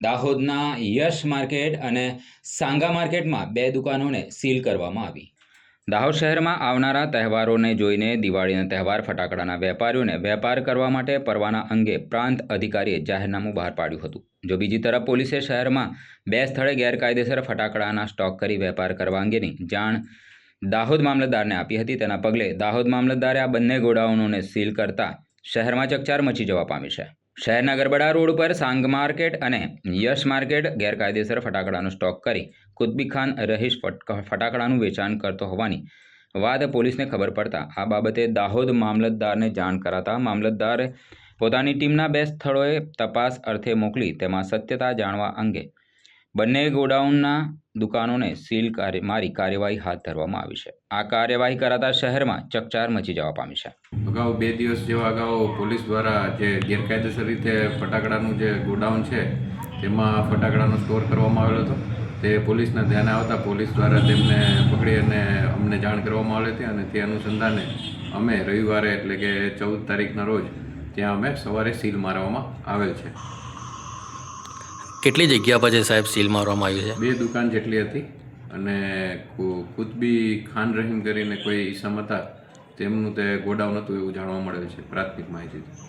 દાહોદના યશ માર્કેટ અને સાંગા માર્કેટમાં બે દુકાનોને સીલ કરવામાં આવી. દાહોદ શહેરમાં આવનારા તહેવારોને જોઈને દિવાળીના તહેવાર ફટાકડાના વેપારીઓને વેપાર કરવા માટે પરવાના અંગે પ્રાંત અધિકારીએ જાહેરનામું બહાર પાડ્યું હતું. જો બીજી તરફ પોલીસે શહેરમાં બે સ્થળે ગેરકાયદેસર ફટાકડાના સ્ટોક કરી વેપાર કરવા અંગેની જાણ દાહોદ મામલતદારને આપી હતી. તેના પગલે દાહોદ મામલતદારે આ બંને ગોડાઉનોને સીલ કરતા શહેરમાં ચકચાર મચી જવા પામી છે. શહેરના ગરબડા રોડ પર સાંગ માર્કેટ અને યશ માર્કેટ ગેરકાયદેસર ફટાકડાનો સ્ટોક કરી કુતબી ખાન રહીશ ફટાકડાનું વેચાણ કરતો હોવાની વાત પોલીસને ખબર પડતા આ બાબતે દાહોદ મામલતદારને જાણ કરાતા મામલતદારે પોતાની ટીમના બે સ્થળોએ તપાસ અર્થે મોકલી તેમાં સત્યતા જાણવા અંગે બંને ગોડાઉનના દુકાનોને સીલ કાર્ય, મારી કાર્યવાહી હાથ ધરવામાં આવી છે. આ કાર્યવાહી કરાતા શહેરમાં ચકચાર મચી જવા પામી છે. અગાઉ બે દિવસ જેવા અગાઉ પોલીસ દ્વારા જે ગેરકાયદેસર રીતે ફટાકડાનું જે ગોડાઉન છે, તેમાં ફટાકડાનો સ્ટોર કરવામાં આવેલો હતો. તે પોલીસના ધ્યાને આવતા પોલીસ દ્વારા તેમને પકડી અને અમને જાણ કરવામાં આવી હતી અને તે અનુસંધાને અમે રવિવારે એટલે કે ચૌદ તારીખના રોજ ત્યાં અમે સવારે સીલ મારવામાં આવેલ છે. કેટલી જગ્યા પર છે સાહેબ સીલ મારવામાં આવી છે? બે દુકાન જેટલી હતી અને કુતબી ખાન રહીમ કરીને કોઈ ઈસમ હતા, તેમનું તે ગોડાઉન હતું એવું જાણવા મળે છે પ્રાથમિક માહિતીથી.